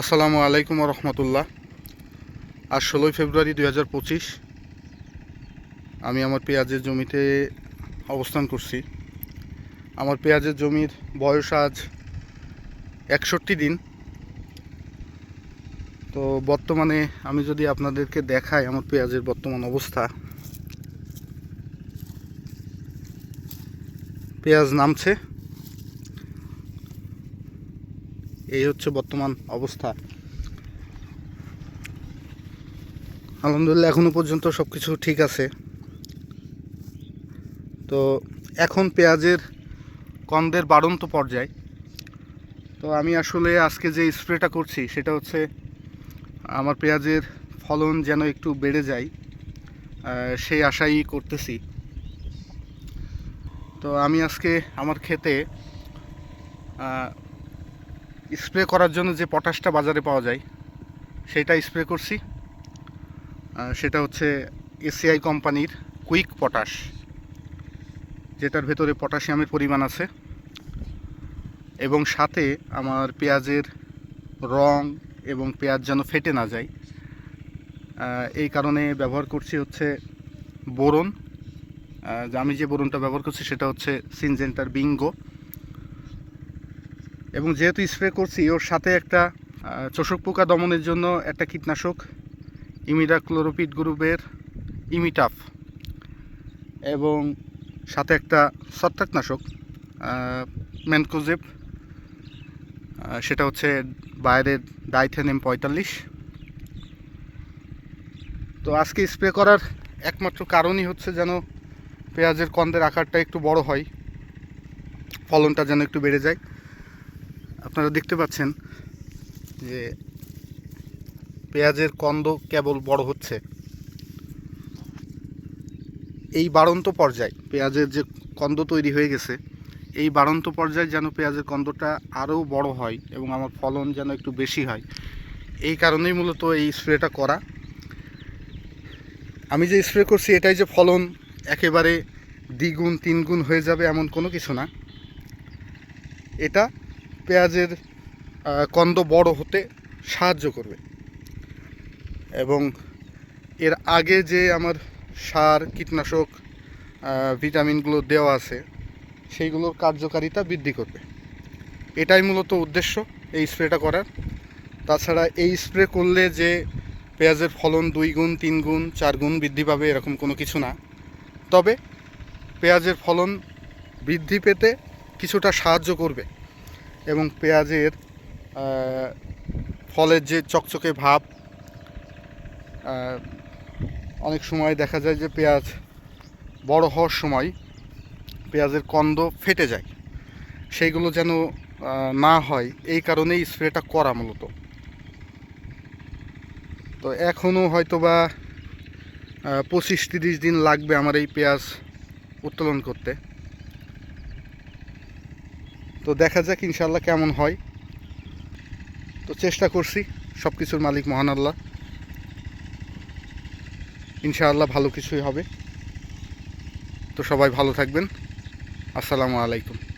আসসালামু আলাইকুম রহমতুল্লাহ। আজ ষোলোই ফেব্রুয়ারি দুই হাজার পঁচিশ। আমি আমার পেঁয়াজের জমিতে অবস্থান করছি। আমার পেঁয়াজের জমির বয়স আজ একষট্টি দিন। তো বর্তমানে আমি যদি আপনাদেরকে দেখাই আমার পেঁয়াজের বর্তমান অবস্থা। পেঁয়াজ নামছে। এই হচ্ছে বর্তমান অবস্থা। আলহামদুলিল্লাহ, এখনও পর্যন্ত সব কিছু ঠিক আছে। তো এখন পেঁয়াজের কন্দের বাড়ন্ত পর্যায়। তো আমি আসলে আজকে যে স্প্রেটা করছি, সেটা হচ্ছে আমার পেঁয়াজের ফলন যেন একটু বেড়ে যায় সেই আশাই করতেছি। তো আমি আজকে আমার ক্ষেতে স্প্রে করার জন্য যে পটাশটা বাজারে পাওয়া যায়, সেটা স্প্রে করছি। সেটা হচ্ছে এসিআই কোম্পানির কুইক পটাশ, যেটার ভেতরে পটাশিয়ামের পরিমাণ আছে এবং সাথে আমার পেঁয়াজের রং এবং পেঁয়াজ যেন ফেটে না যায়। এই কারণে ব্যবহার করছি হচ্ছে বোরন। আমি যে বোরনটা ব্যবহার করছি সেটা হচ্ছে সিনজেন্টার বিঙ্গো। এবং যেহেতু স্প্রে করছি, ওর সাথে একটা চোষক পোকা দমনের জন্য একটা কীটনাশক ইমিডা ক্লোরোপিড গ্রুপের ইমিটাফ এবং সাথে একটা ছত্রাকনাশক ম্যানকোজেব সেটা হচ্ছে বাইরের ডাইথেনেম পঁয়তাল্লিশ। তো আজকে স্প্রে করার একমাত্র কারণই হচ্ছে যেন পেঁয়াজের কন্দের আকারটা একটু বড় হয়, ফলনটা যেন একটু বেড়ে যায়। আপনারা দেখতে পাচ্ছেন যে পেঁয়াজের কন্দ কেবল বড় হচ্ছে। এই বাড়ন্ত পর্যায়, পেঁয়াজের যে কন্দ তৈরি হয়ে গেছে, এই বাড়ন্ত পর্যায়ে যেন পেঁয়াজের কন্দটা আরও বড় হয় এবং আমার ফলন যেন একটু বেশি হয়, এই কারণেই মূলত এই স্প্রেটা করা। আমি যে স্প্রে করছি, এটাই যে ফলন একেবারে দ্বিগুণ, তিনগুণ হয়ে যাবে এমন কোনো কিছু না। এটা পেঁয়াজের কন্দ বড় হতে সাহায্য করবে। এবং এর আগে যে আমার সার, কীটনাশক ভিটামিনগুলো দেওয়া আছে, সেইগুলোর কার্যকারিতা বৃদ্ধি করবে। এটাই মূলত উদ্দেশ্য এই স্প্রেটা করার। তাছাড়া এই স্প্রে করলে যে পেঁয়াজের ফলন দুই গুণ, তিন গুণ, চার গুণ বৃদ্ধি পাবে এরকম কোনো কিছু না। তবে পেঁয়াজের ফলন বৃদ্ধি পেতে কিছুটা সাহায্য করবে। এবং পেঁয়াজের ফলের যে চকচকে ভাব অনেক সময় দেখা যায় যে পেঁয়াজ বড় হওয়ার সময় পেঁয়াজের কন্দ ফেটে যায়। সেইগুলো যেন না হয়, এই কারণেই স্প্রেটা করা মূলত। তো এখনও হয়তোবা পঁচিশ তিরিশ দিন লাগবে আমার এই পেঁয়াজ উত্তোলন করতে। তো দেখা যাক ইনশাল্লাহ কেমন হয়। তো চেষ্টা করছি সব কিছুর মালিক মহান আল্লাহ। ইনশাআল্লাহ ভালো কিছুই হবে। তো সবাই ভালো থাকবেন। আসসালামু আলাইকুম।